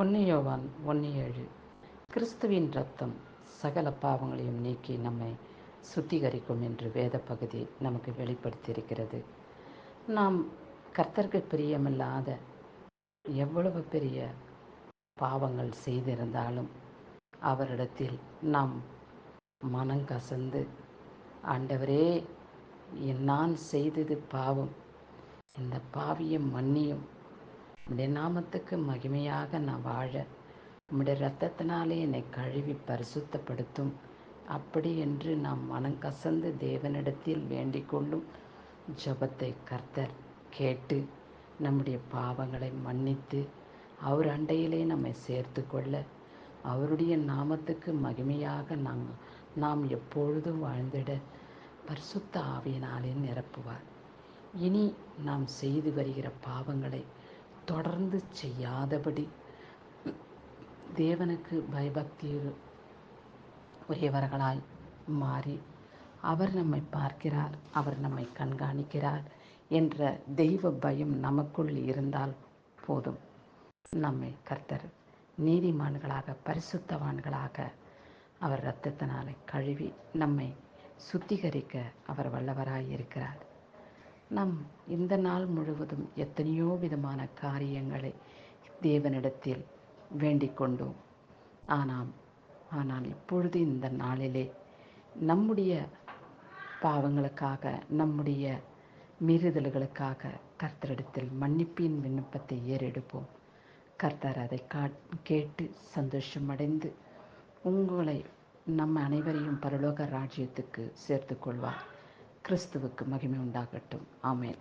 ஒன்று யோவான் ஒன்று ஏழு. கிறிஸ்துவின் ரத்தம் சகல பாவங்களையும் நீக்கி நம்மை சுத்திகரிக்கும் என்று வேத பகுதி நமக்கு வெளிப்படுத்தியிருக்கிறது. நாம் கர்த்தருக்கு பிரியமில்லாத எவ்வளவு பெரிய பாவங்கள் செய்திருந்தாலும் அவரிடத்தில் நாம் மனம் கசந்து ஆண்டவரே நான் செய்தது பாவம். இந்த பாவியம் மன்னியும். உம்முடைய நாமத்துக்கு மகிமையாக நான் வாழ உம்முடைய ரத்தத்தினாலே என்னை கழுவி பரிசுத்தப்படுத்தும். அப்படி என்று நாம் மனம் கசந்து தேவனிடத்தில் வேண்டிக் கொள்ளும் ஜபத்தை கர்த்தர் கேட்டு நம்முடைய பாவங்களை மன்னித்து அவர் அண்டையிலே நம்மை சேர்த்து கொள்ள அவருடைய நாமத்துக்கு மகிமையாக நாங்கள் நாம் எப்பொழுதும் வாழ்ந்திட பரிசுத்த ஆவியினாலே நிரப்புவார். இனி நாம் செய்து வருகிற பாவங்களை தொடர்ந்து செய்யாதபடி தேவனுக்கு பயபக்தி உரியவர்களாய் மாறி அவர் நம்மை பார்க்கிறார் அவர் நம்மை கண்காணிக்கிறார் என்ற தெய்வ பயம் நமக்குள் இருந்தால் போதும். நம்மை கர்த்தர் நீதிமான்களாக பரிசுத்தவான்களாக அவர் இரத்தத்தினாலே கழுவி நம்மை சுத்திகரிக்க அவர் வல்லவராய் இருக்கிறார் நம் இந்த நாள் முழுவதும் எத்தனையோ விதமான காரியங்களை தேவனிடத்தில் வேண்டிக் கொண்டோம். ஆனால் ஆனால் இப்பொழுது இந்த நாளிலே நம்முடைய பாவங்களுக்காக நம்முடைய மீறுதல்களுக்காக கர்த்தரிடத்தில் மன்னிப்பின் விண்ணப்பத்தை ஏறெடுப்போம். கர்த்தர் அதை கா கேட்டு சந்தோஷமடைந்து உங்களை நம்ம அனைவரையும் பரலோக ராஜ்யத்துக்கு சேர்த்து கொள்வார். கிறிஸ்துவுக்கு மகிமை உண்டாகட்டும். ஆமேன்.